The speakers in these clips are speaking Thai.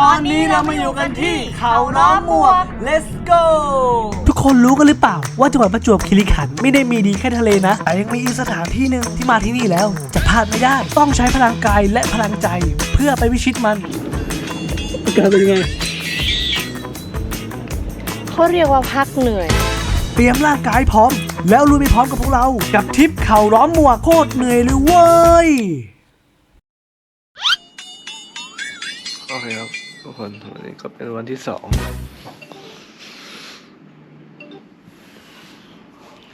ตอนนี้เรามาอยู่กันที่เขาล้อมหมวก let's go ทุกคนรู้กันหรือเปล่า ว่าจังหวัดประจวบคีรีขันธ์ไม่ได้มีดีแค่ทะเลนะแต่ยังมีอีกสถานที่หนึ่งที่มาที่นี่แล้ว จะพลาดไม่ได้ ต้องใช้พลังกายและพลังใจ เพื่อไปวิชิตมันอาการเป็นยังไง เขาเรียกว่าพักเหนื่อย เตรียมร่างกายพร้อม แล้วลุยไปพร้อมกับพวกเรากับทริปเขาล้อมหมวกโคตรเหนื่อยเลยเว้ย โอเคครับ ทุกคนวันนี้ก็เป็นวันที่สอง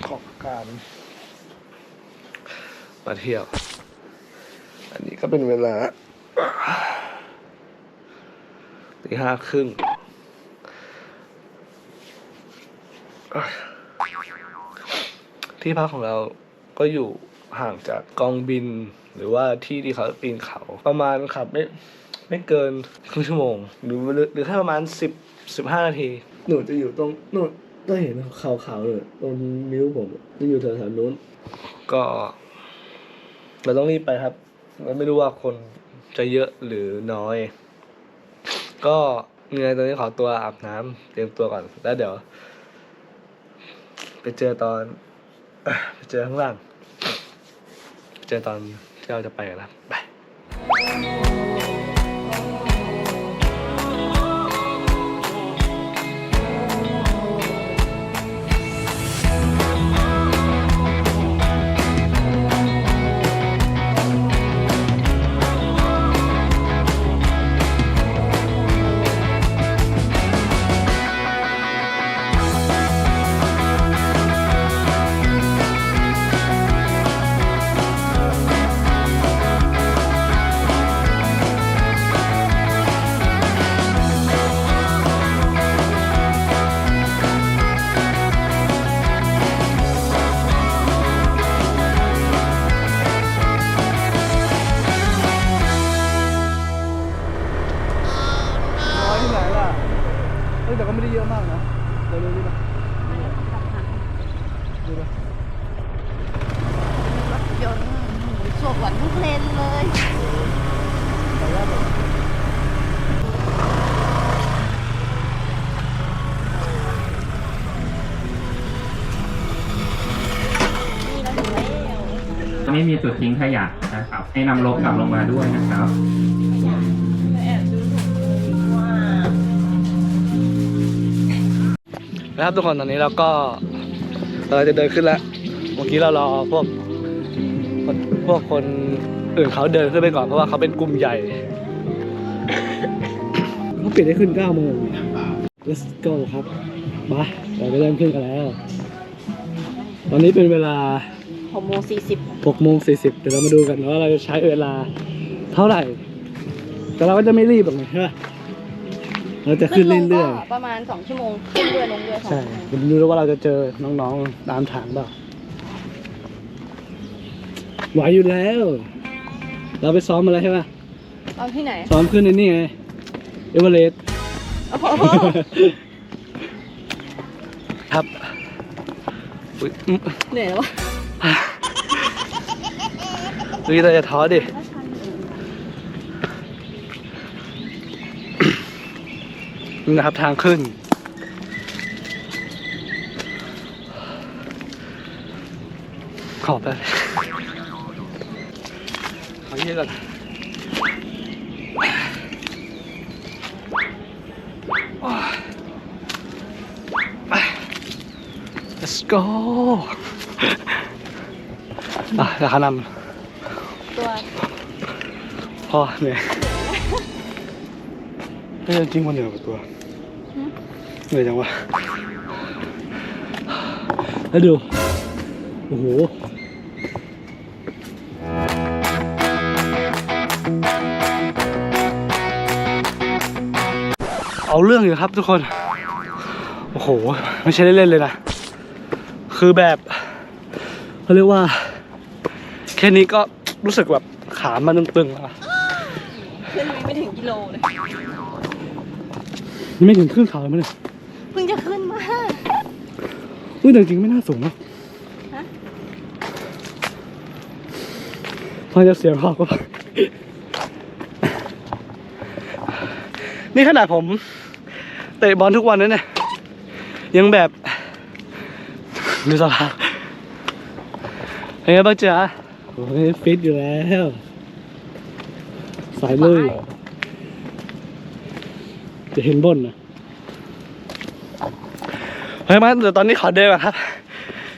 ของการมาเที่ยว อันนี้ก็เป็นเวลาตีห้าครึ่งที่พักของเราก็อยู่ห่างจากกองบินหรือว่าที่ที่เขาปีนเขาประมาณขับไม่ ไม่เกินครึ่งชั่วโมง หรือหรือแค่ประมาณสิบสิบห้านาที หนูจะอยู่ตรงนู่นต้องเห็นขาวๆเลยตรงนิ้วผมจะอยู่แถวๆนู้น ก็เราต้องรีบไปครับเราไม่รู้ว่าคนจะเยอะหรือน้อย ก็ยังไงตอนนี้ขอตัวอาบน้ำเตรียมตัวก่อนแล้วเดี๋ยว ไปเจอตอนไปเจอข้างล่างไปเจอตอนที่เราจะไปกันนะครับไป เอ้ยแต่ก็ไม่ได้เยอะมากนะเร็วๆดีป่ะดูป่ะรถยนต์สวดทุกเลนเลยไม่มีจุดทิ้งขยะนะครับ ให้นำรถกลับลงมาด้วยนะครับ นะครับทุกคนตอนนี้เราก็เราจะเดินขึ้นแล้วเมื่อกี้เรารอพวกพวกคนอื่นเขาเดินขึ้นไปก่อนเพราะว่าเขาเป็นกลุ่มใหญ่เขาปิดให้ขึ้น9โมง let's go ครับมาเราจะเริ่มขึ้นกันแล้ว ตอนนี้เป็นเวลาหกโมงสี่สิบ6โมง40เดี๋ยวเรามาดูกันว่าเราจะใช้เวลาเท่าไหร่ แต่เราก็จะไม่รีบหรอกนะใช่ไหม เราจะขึ้นเรื่อยๆประมาณสองชั่วโมงขึ้นเรื่อยลงเรื่อยสองใช่ชั่วโมงผมดูแล้วว่าเราจะเจอน้องๆตามทางเปล่าไหวอยู่แล้ว เราไปซ้อมมาแล้วใช่ปะเอาที่ไหน ซ้อมขึ้นในนี่ไงเอเวอเรสต์โอ้โหครับอุ๊ยอืมเหนื่อยแล้ววะเฮ้ยเราจะท้อดิ นี่นะครับทางขึ้น ขอบไปขอเยี่ยก่อนไป let's go อะเดี๋ยวเขานำตัวพ่อเหนื่อยเฮ้ยจริงวัน เหนื่อยกว่าตัวเหนื่อยจังวะ แล้วดู โอ้โหเอาเรื่องอยู่ครับทุกคน โอ้โห ไม่ใช่เล่นๆเลยนะ คือแบบเขาเรียกว่า แค่นี้ก็รู้สึกแบบขามันตึงๆแล้วอะขึ้นไม่ถึงกิโลเลย นี่ไม่ถึงครึ่งเขาเลยมั้ยเนี่ย เพิ่งจะขึ้นมา อุ้ยแต่จริงๆไม่น่าสูงนะฮะ พอจะเสียงหอกก็ นี่ขนาดผมเตะบอลทุกวันนั้นเนี่ย ยังแบบดูสภาพเป็นไงบ้างจ๊ะโอ้ยฟิตอยู่แล้วสายลุยจะเห็นบนนะเฮ้ยมาเดี๋ยวตอนนี้ขอเดินก่อนครับ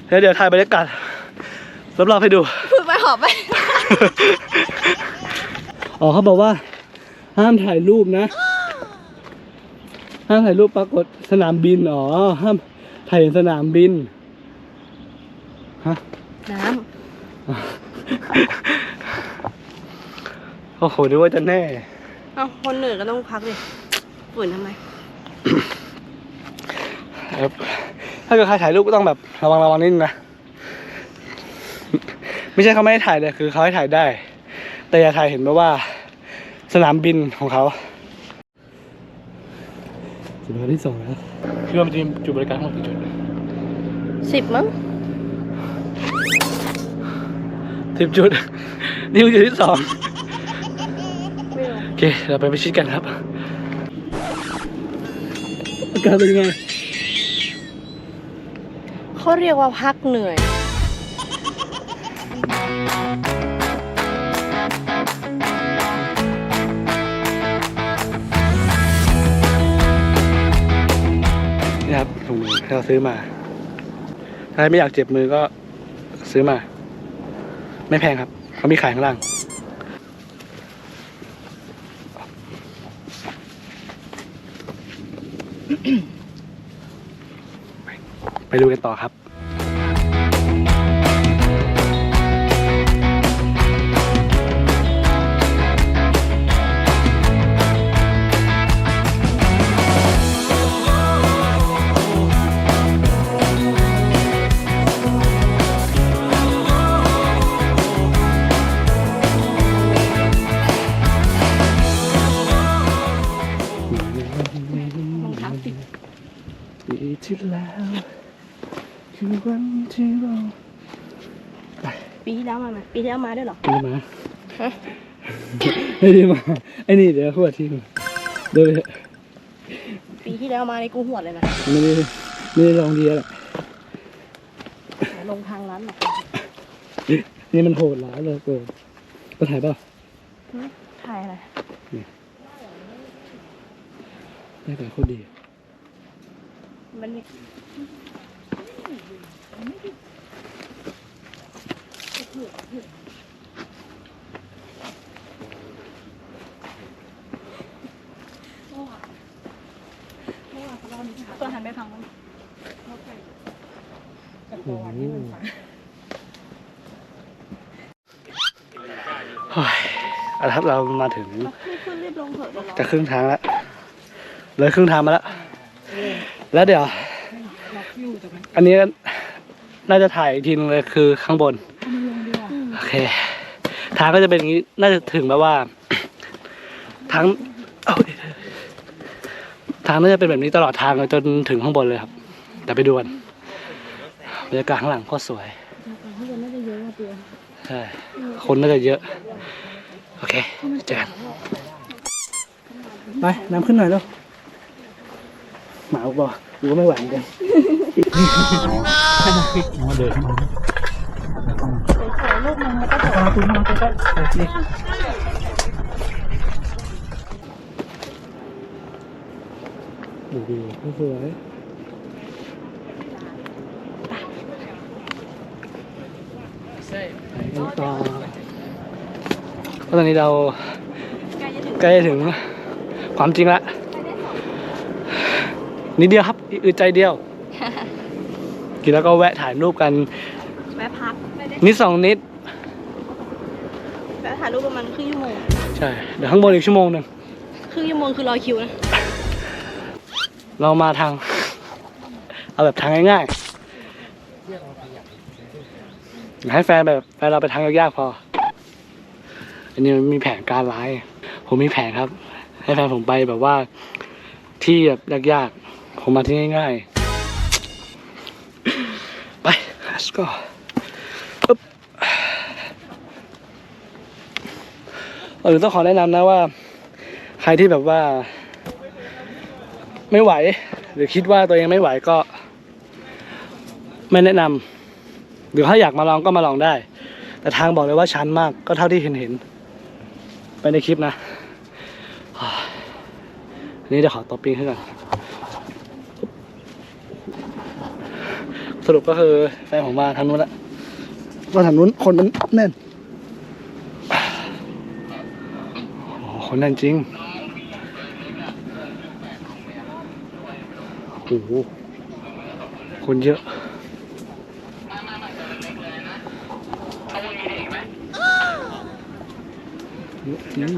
แล้วเดี๋ยวถ่ายบรรยากาศรอบๆให้ดู พูดไปหอบไป อ๋อเขาบอกว่า ห้ามถ่ายรูปนะ ห้ามถ่ายรูปปรากฏสนามบินอ๋อห้ามถ่ายสนามบินฮะน้โอ้โหนึกว่าจะแน่ำเอาคนเหนื่อยก็ต้องพักดิฝืนทำไมครับ ถ้าเกิดใครถ่ายรูปก็ต้องแบบระวังระวังนิดนึงนะ ไม่ใช่เขาไม่ให้ถ่ายเลยคือเขาให้ถ่ายได้ แต่อย่าถ่ายเห็นแบบว่า สนามบินของเขาจุดที่สองแล้วคิดว่ามันจะมีจุดบริการทั้งหมดกี่จุดสิบมั้งสิบจุด นี่คือจุดที่สองไม่รู้โอเค เราไปพิชิตกันครับ อาการเป็นยังไง เขาเรียกว่าพักเหนื่อย นี่ครับถุงมือที่เราซื้อมา ถ้าไม่อยากเจ็บมือก็ซื้อมา ไม่แพงครับเขามีขายข้างล่างไป ไปดูกันต่อครับ คือวันที่เราปีที่แล้วมาไหมปีที่แล้วมาด้วยเหรอไม่ได้มาฮะไม่ได้มาไอ้นี่เดี๋ยวขวดทิ้งเดี๋ยวปีที่แล้วมาในกูหวดเลยนะไม่ได้ไม่ได้ลองดีแล้วแหละลงทางร้านหรอกนี่มันโหดร้ายเลยเกินก็ถ่ายเปล่าถ่ายอะไรได้แต่โคตรดีมันมี ตัวหันไปฟังมันเฮ้ยเอาละครับเรามาถึงไม่ขึ้นรีบลงเถอะเดี๋ยวรอจะครึ่งทางแล้วเลยครึ่งทางมาแล้ว แล้วเดี๋ยว อันนี้น่าจะถ่ายอีกทีนึงเลยคือข้างบน โอเค ทางก็จะเป็นอย่างนี้ น่าจะถึงแบบว่า ทางเอ้ยทางน่าจะเป็นแบบนี้ตลอดทางเลยจนถึงข้างบนเลยครับ แต่ไปดูกันบรรยากาศข้างหลังก็สวยข้างบนน่าจะเยอะอะเตือนใช่คนน่าจะเยอะ โอเคเจอกันไปน้ำขึ้นหน่อยแล้วหมาบอกกูก็ไม่ไหวเหมือนกัน มาเดินมาถ่รูปมันแล้ก็ถ่ายรูปมันก็ถ่ายดูดีสวยต่อตอนนี้เราใกล้จะถึงความจริงละนิดเดียวครับ อือใจเดียว กินแล้วก็แวะถ่ายรูปกันแวะพักนิดสองนิดแวะถ่ายรูปประมาณครึ่งชั่วโมงใช่เดี๋ยวข้างบนอีกชั่วโมงหนึ่งครึ่งชั่วโมงคือรอคิวนะเรามาทาง เอาแบบทางง่ายๆอย่าให้แฟนแบบแฟนเราไปทางยากๆพอ อันนี้มันมีแผนการร้าย ผมมีแผนครับ ให้แฟนผมไปแบบว่าที่แบบยากๆผมมาที่ง่ายๆ let's go ปึ๊บเออต้องขอแนะนำนะว่า ใครที่แบบว่า ไม่ไหว หรือคิดว่าตัวเองไม่ไหวก็ ไม่แนะนำหรือถ้าอยากมาลองก็มาลองได้ แต่ทางบอกเลยว่าชันมากก็เท่าที่เห็นเห็นไปในคลิปนะ อันนี้เดี๋ยวขอตัวปิ้งให้ก่อน สรุปก็คือแฟนผมมาทางนู้นละว่าทางนู้นคนมันแน่นโอ้โหคนแน่นจริงโอ้โหคนเยอะจริง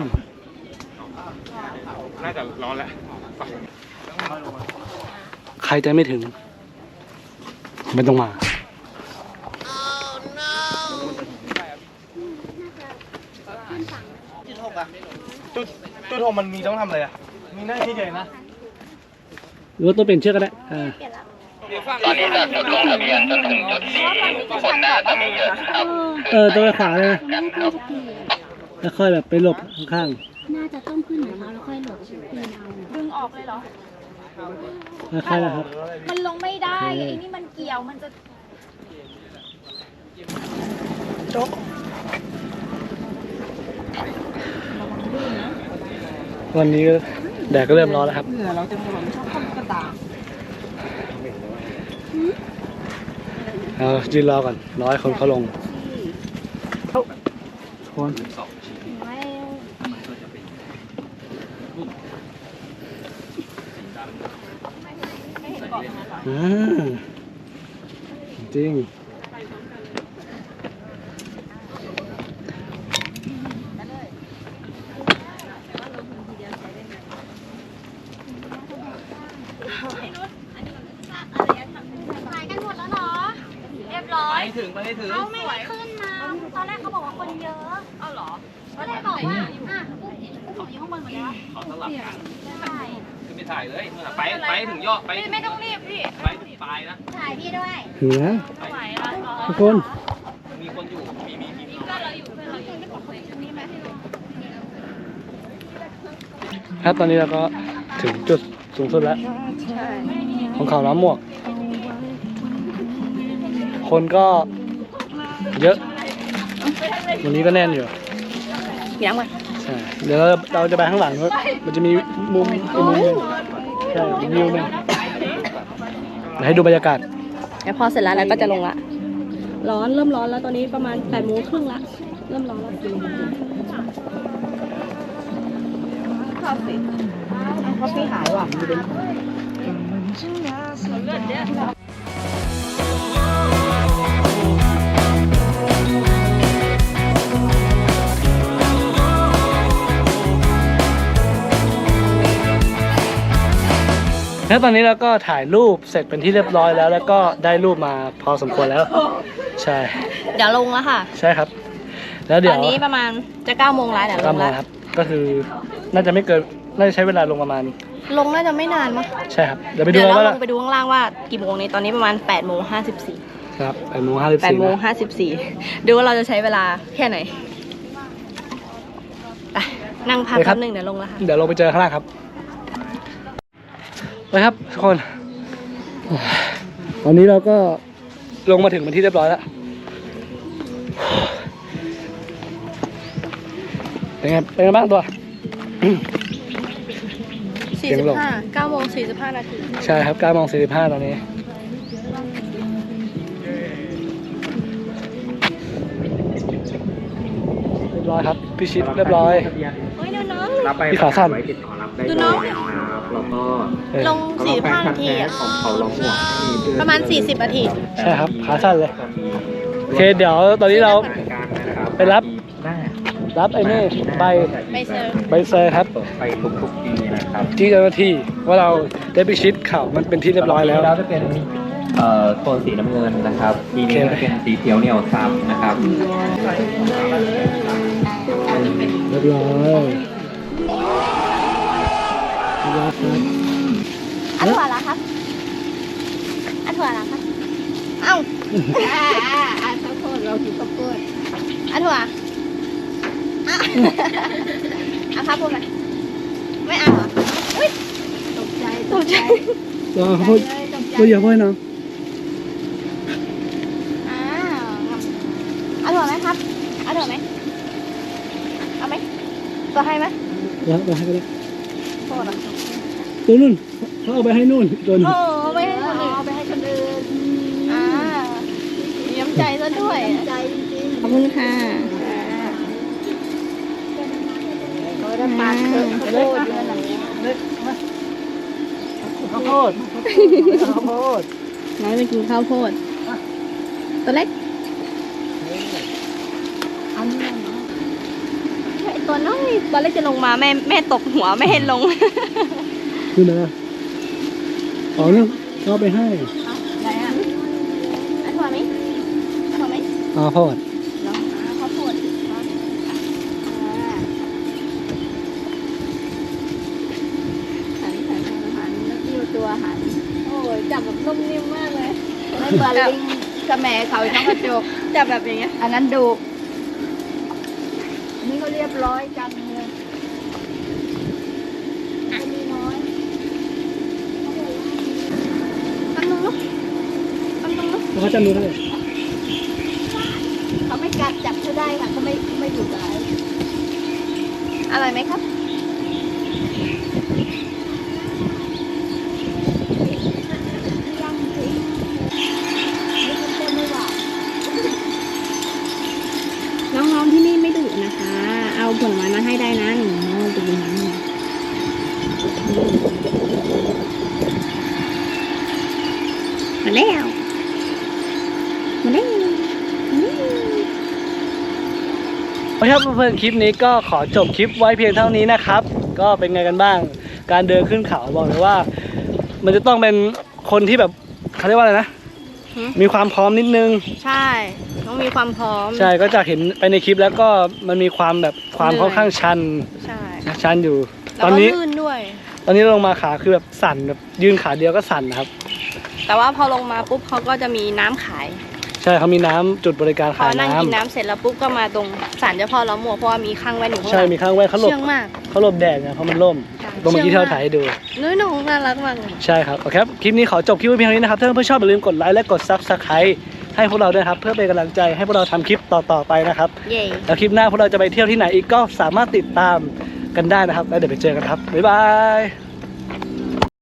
น่าจะร้อนแล้วใครจะไม่ถึง ไม่ต้องมา จุดหกอะจุดจุดหกมันมีต้องทำอะไรอะมีหน้าที่เดียวนะหรือว่าตัวเปลี่ยนเชือกก็ได้อ่าตอนนี้จากจุดลงทะเบียนจนถึงจุดที่คนน่าจะไม่เยอะนะครับเออตัวไปขวาเลยนะแล้วค่อยแบบไปหลบข้างน่าจะต้องขึ้นเหนือเขาแล้วค่อยหลบปีนเอา ดึงออกเลยเหรอ ๆค่อยๆนะครับ มันลงไม่ได้ไอ้นี่มันเกี่ยวมันจะวันนี้แดดก็เริ่มร้อนแล้วครับเหงื่อเราจะหล่นชอบกระตาเอายืนรอก่อนร้อยคนเขาลงคน ไว้ อ่าจริงถ่ายกันหมดแล้วเหรอ เรียบร้อยถึงไปให้ถึง เขาไม่ให้ขึ้นมา ตอนแรกเขาบอกว่าคนเยอะ เอาเหรอ ก็เลยบอกว่า อะผู้หญิงผู้หญิงข้างบนหมดแล้วเขาสลับกัน ใช่ขึ้น ไปถ่ายเลยไปไปถึงยอดไปไม่ต้องรีบพี่ไปถึงปลายนะถ่ายพี่ด้วยถึงแล้วไม่ไหวแล้วทุกคนมีคนอยู่มีมีมีครับตอนนี้เราก็ถึงจุดสูงสุดแล้วของเขาล้อมหมวก คนก็เยอะ วันนี้ก็แน่นอยู่ยังไง ใช่เดี๋ยวเราเราจะไปข้างหลังด้วยมันจะมีมุมอีกมุมหนึงใช่มีวิวหนึงเดี๋ยวให้ดูบรรยากาศ เดี๋ยวพอเสร็จแล้วเราก็จะลงละ ร้อนเริ่มร้อนแล้วตอนนี้ประมาณแปดโมงครึ่งละ เริ่มร้อนแล้วกินข้าวสิข้าวพี่หายว่ะ แล้วตอนนี้เราก็ถ่ายรูปเสร็จเป็นที่เรียบร้อยแล้ว แล้วก็ได้รูปมาพอสมควรแล้ว ใช่ เดี๋ยวลงแล้วค่ะ ใช่ครับ แล้วตเดี๋ยอวนนี้ประมาณจะเก้าโมงแล้วเดี๋ยวลก็งมาแล้วครับ ก็คือน่าจะไม่เกินน่าจะใช้เวลาลงประมาณลงน่าจะไม่นานมั้งใช่ครับเดี๋ยวไปดูเดี๋ยวเราว่าลงไปดูข้างล่างว่ากี่โมงนี้ตอนนี้ประมาณ8ปดโมงห้าสิบสี่ครับแปดโมงห้าสิบแปดสี่โมงห้าสิบสี่ดูว่าเราจะใช้เวลาแค่ไหนไปนั่งพักแป๊บหนึงเดี๋ยวลงแล้วค่ะ เดี๋ยวลงไปเจอข้างล่างครับ ไปครับทุกคนตอนนี้เราก็ลงมาถึงเป็นที่เรียบร้อยแล้วเป็นไงเป็นไงบ้างตัว สี่เสียสิงบลง ห้าเก้าโมงสี่สิบห้านาทีใช่ครับ9โมง45ตอนนี้ เรียบร้อยครับ พิชิตเรียบร้อยเฮ้ยดูน้อง รับไปพี่ขาสั้น ไว้ติดต่อรับได้ดูน้องนะครับแล้วก็เออลงสี่สิบห้านาทีอะของเขาลงหัวมีเพื่อนประมาณสี่สิบนาที ใช่ครับขาสั้นเลย โอเคเดี๋ยวตอนนี้เราการนะครับไปรับหน้ารับไอ้นี่ใบไม่เซอร์ใบเซอร์ครับเปิดไปทุกๆปีนะครับที่เจ้าหน้าที่ว่าเราได้พิชิตเขามันเป็นที่เรียบร้อยแล้วแล้วจะเป็นเอ่อโซนสีน้ำเงินนะครับปีนี้ก็จะเป็นสีเขียวเหนียวซับนะครับเรียบร้อย เรียบร้อยครับ อันถั่วละครับอันถั่วละครับ เอ้าอ่าอ่าอ่าข้าวโพดเรากินข้าวโพดอันถั่วอะเอาข้าวโพดมาไม่เอาเหรออุ้ยตกใจตกใจรอเขาพูดก็อย่าพูดนะอ้าวเอาถั่วไหมครับเอาถั่วไหมเอาไหมตัวให้ไหมแล้วไปให้ก็ได้โทษนะ ตัวนู่นเขาเอาไปให้นู่นตัวนึงโอ้เอาไปให้คนอื่นเอาไปให้คนอื่นอ่ามีน้ำใจซะด้วยใจจริงขอบคุณค่ะๆเขาได้ปาดเถอะข้าวโพดเยอะหน่อยข้าวโพดข้าวโพดน้อยไปกินข้าวโพด ตัวเล็กไอตัวน้อยตอนแรกจะลงมาแม่แม่ตบหัวไม่ให้ลง คือนะอ๋อเนี่ยเขาเอาไปให้ไหนอะเอาถั่วไหมเอาถั่วไหมอ๋อข้าวโพดเนาะอ่าข้าวโพดเนาะอ่าหันหันหันหันแล้วกิ้วตัวหัน โอ้ยจับแบบนุ่มนิ่มมากเลย ไม่เหมือนลิงกระแหมเขาช่องกระจกจับแบบอย่างเงี้ย อันนั้นดุอันนี้เขาเรียบร้อยจังเลยอันนี้น้อยตั้งนึงลูกตั้งนึงลูก แล้วเขาจะรู้เท่าไหร่เขาไม่กัดจับเขาได้ค่ะเขาไม่ไม่ดุร้ายอร่อยไหมครับยังสินี่มันเต็มไม่หวานน้องๆที่นี่ไม่ดุนะคะ เอาผลไม้มาให้ได้นะหนูไปกินน้ำหน่อยมาแล้วมาแล้วมาแล้ว โอเคครับเพื่อนๆคลิปนี้ก็ขอจบคลิปไว้เพียงเท่านี้นะครับ ก็เป็นไงกันบ้าง การเดินขึ้นเขาบอกเลยว่า มันจะต้องเป็นคนที่แบบเขาเรียกว่าอะไรนะ หือมีความพร้อมนิดนึง ใช่ต้องมีความพร้อม ใช่ก็จะเห็นไปในคลิปแล้วก็มันมีความแบบความเหนื่อย ค่อนข้างชันใช่ชันอยู่ แล้วตอนก็นี้ลื่นด้วย ตอนนี้ลงมาขาคือแบบสั่นแบบยืนขาเดียวก็สั่นนะครับ แต่ว่าพอลงมาปุ๊บเขาก็จะมีน้ำขาย ใช่เขามีน้ำจุดบริการพอขายนั่งน้ำกินน้ำเสร็จแล้วปุ๊บก็มาตรงศาลเจ้าพ่อล้อมหมวกเพราะว่ามีข้างแว่นอยู่ข้างหใช่ลังมีข้างแว่นเขาหลบเชื่องมาก เขาหลบแดดไงเพราะมันร่มใช่ ตรงเมื่อกี้ที่เราเชื่องมากถ่ายให้ดู น้อยหนูน่ารักมากเลย ใช่ครับ โอเคครับ คลิปนี้ขอจบคลิปไว้เพียงเท่านี้นะครับ ถ้าเพื่อนๆชอบอย่าลืมกดไลค์และกด Subscribe ให้พวกเราด้วยนะครับ เพื่อเป็นกำลังใจให้พวกเราทำคลิปต่อๆไปนะครับ เย่แล้วคลิปหน้าพวกเราจะไปเที่ยวที่ไหนอีกก็สามารถติดตามกันได้นะครับ แล้วเดี๋ยวไปเจอกันครับ บ๊ายบาย